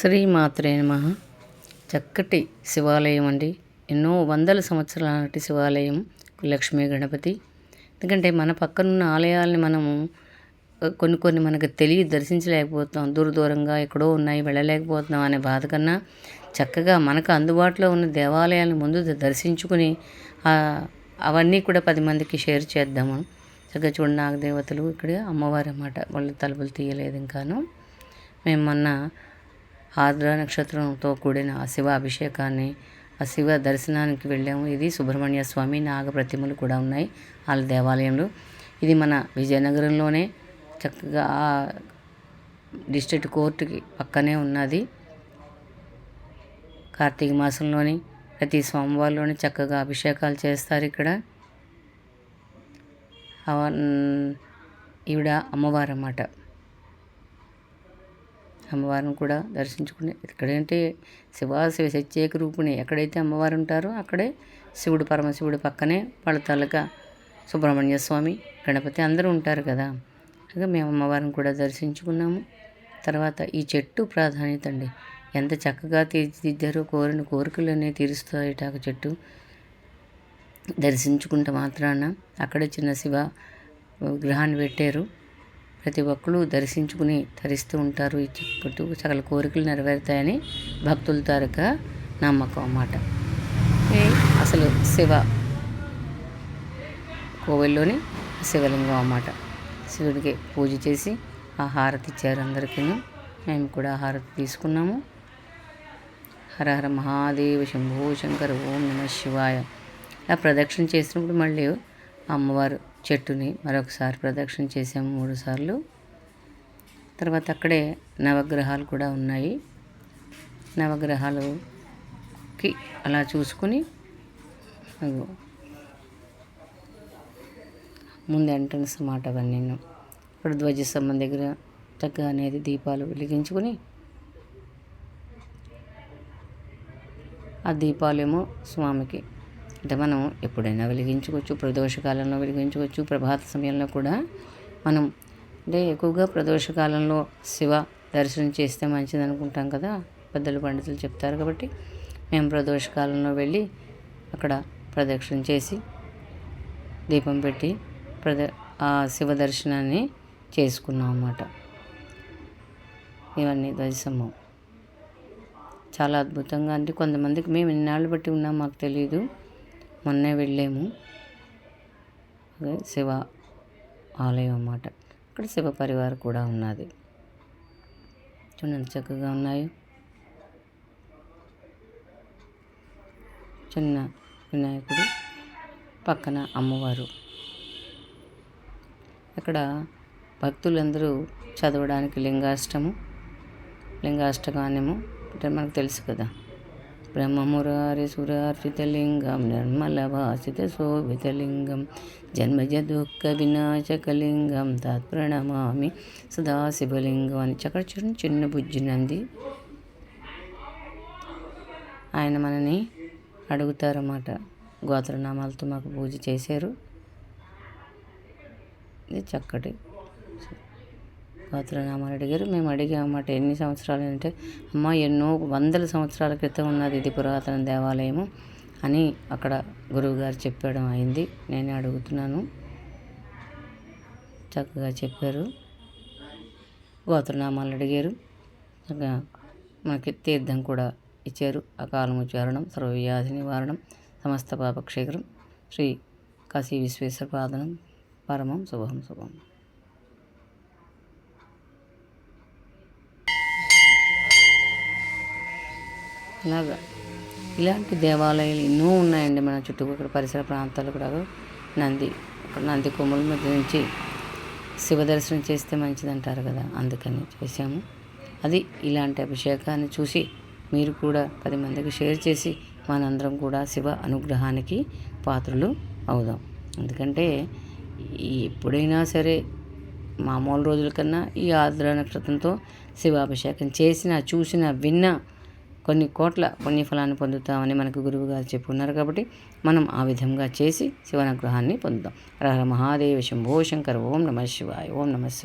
శ్రీమాత్రే నమ. చక్కటి శివాలయం అండి. ఎన్నో వందల సంవత్సరాల నాటి శివాలయం లక్ష్మీ గణపతి. ఎందుకంటే మన పక్కనున్న ఆలయాల్ని మనము కొన్ని కొన్ని మనకు తెలియ దర్శించలేకపోతున్నాం. దూర దూరంగా ఎక్కడో ఉన్నాయి వెళ్ళలేకపోతున్నాం అనే బాధ కన్నా చక్కగా మనకు అందుబాటులో ఉన్న దేవాలయాలను ముందు దర్శించుకుని అవన్నీ కూడా పది మందికి షేర్ చేద్దాము. చక్కగా చూడండి నాగదేవతలు ఇక్కడ అమ్మవారు అన్నమాట. వాళ్ళు తలుపులు తీయలేదు ఇంకాను. మేము మొన్న ఆర్ద్ర నక్షత్రంతో కూడిన ఆ శివ అభిషేకాన్ని ఆ శివ దర్శనానికి వెళ్ళాము. ఇది సుబ్రహ్మణ్య స్వామి నాగ ప్రతిమలు కూడా ఉన్నాయి వాళ్ళ దేవాలయంలో. ఇది మన విజయనగరంలోనే చక్కగా డిస్ట్రిక్ట్ కోర్టుకి పక్కనే ఉన్నది. కార్తీక మాసంలోని ప్రతి సోమవారంలోని చక్కగా అభిషేకాలు చేస్తారు ఇక్కడ. ఈవిడ అమ్మవారు అన్నమాట అమ్మవారిని కూడా దర్శించుకుని ఎక్కడంటే శివాశివ శివ సత్యేక రూపుని ఎక్కడైతే అమ్మవారు ఉంటారో అక్కడే శివుడు పరమశివుడు పక్కనే వాళ్ళ తాలూకా సుబ్రహ్మణ్య స్వామి గణపతి అందరూ ఉంటారు కదా. అలాగే మేము అమ్మవారిని కూడా దర్శించుకున్నాము. తర్వాత ఈ చెట్టు ప్రాధాన్యత అండి. ఎంత చక్కగా తీర్చిదిద్దారో కోరిన కోరికలనే తీరుస్తాయి టాకు చెట్టు. దర్శించుకుంటే మాత్రాన అక్కడ చిన్న శివ విగ్రహాన్ని పెట్టారు. ప్రతి ఒక్కరు దర్శించుకుని ధరిస్తూ ఉంటారు. ఈ చిక్కుపట్టు సకల కోరికలు నెరవేరుతాయని భక్తుల తారక నమ్మకం అన్నమాట. అసలు శివ కోవిల్లోని శివలింగం అన్నమాట. శివుడికి పూజ చేసి ఆ హారతి ఇచ్చారు అందరికీ మేము కూడా హారతి తీసుకున్నాము. హర హర మహాదేవ శంభో శంకర ఓం నమ శివాయ. ఆ ప్రదక్షిణ చేసినప్పుడు మళ్ళీ అమ్మవారు చెట్టుని మరొకసారి ప్రదక్షిణ చేసాము మూడు సార్లు తర్వాత అక్కడే నవగ్రహాలు కూడా ఉన్నాయి. నవగ్రహాలుకి అలా చూసుకుని ముందు ఎంట్రన్స్ మాట అవన్నీ. ఇప్పుడు ధ్వజస్తంభం దగ్గర తగ్గ అనేది దీపాలు వెలిగించుకొని ఆ దీపాలేమో స్వామికి అంటే మనం ఎప్పుడైనా వెలిగించుకోవచ్చు ప్రదోషకాలంలో వెలిగించుకోవచ్చు ప్రభాత సమయంలో కూడా మనం అంటే ఎక్కువగా ప్రదోషకాలంలో శివ దర్శనం చేస్తే మంచిది అనుకుంటాం కదా పెద్దలు పండితులు చెప్తారు కాబట్టి మేము ప్రదోషకాలంలో వెళ్ళి అక్కడ ప్రదక్షిణ చేసి దీపం పెట్టి ప్రద ఆ శివ దర్శనాన్ని చేసుకున్నాం అన్నమాట. ఇవన్నీ ధ్వజసమ్మం చాలా అద్భుతంగా అంటే కొంతమందికి మేము ఎన్నాళ్ళు బట్టి ఉన్నాం మాకు తెలియదు మొన్నే వెళ్ళాము. శివ ఆలయం అన్నమాట. ఇక్కడ శివ పరివారం కూడా ఉన్నది. చూడండి చక్కగా ఉన్నాయి. చిన్న వినాయకుడు పక్కన అమ్మవారు. ఇక్కడ భక్తులందరూ చదవడానికి లింగాష్టము లింగాష్టకాన్యము అంటే మనకు తెలుసు కదా. బ్రహ్మమురారిసురార్చితలింగం నిర్మలభాసితశోభితలింగం జన్మజ దుఃఖ వినాశకలింగం తత్ప్రణమామి సదాశివలింగం అని చక్కడ చిన్న బుజ్జినంది ఆయన మనని అడుగుతారన్నమాట. గోత్రనామాలతో మాకు పూజ చేశారు. ఇది చక్కటి గోత్రనామాలు అడిగారు మేము అడిగామన్నమాట ఎన్ని సంవత్సరాలు అంటే అమ్మ ఎన్నో వందల సంవత్సరాల క్రితం ఉన్నది ఇది పురాతన దేవాలయము అని అక్కడ గురువుగారు చెప్పడం అయింది. నేను అడుగుతున్నాను. చక్కగా చెప్పారు. గోత్రనామాలు అడిగారు మనకి తీర్థం కూడా ఇచ్చారు. అకాలము చేరడం సర్వవ్యాధి నివారణం సమస్త పాపక్షేకరం శ్రీ కాశీ విశ్వేశ్వర పాదనం పరమం శుభం శుభం. ఇలాగా ఇలాంటి దేవాలయాలు ఎన్నో ఉన్నాయండి మన చుట్టుపక్కల పరిసర ప్రాంతాలు కూడా. నంది అక్కడ నంది కొమ్ముల మధ్య నుంచి శివ దర్శనం చేస్తే మంచిదంటారు కదా అందుకని చేశాము. అది ఇలాంటి అభిషేకాన్ని చూసి మీరు కూడా పది మందికి షేర్ చేసి మనందరం కూడా శివ అనుగ్రహానికి పాత్రలు అవుదాం. ఎందుకంటే ఎప్పుడైనా సరే మామూలు రోజుల కన్నా ఈ ఆర్ద్ర నక్షత్రంతో శివాభిషేకం చేసిన చూసిన విన్న కొన్ని కోట్ల పుణ్యఫలాన్ని పొందుతామని మనకు గురువు గారు చెప్పుకున్నారు కాబట్టి మనం ఆ విధంగా చేసి శివనుగ్రహాన్ని పొందుతాం. రహ మహాదేవ శంభో శంకర్ ఓం నమ శివాయ ఓం నమ శివాయ.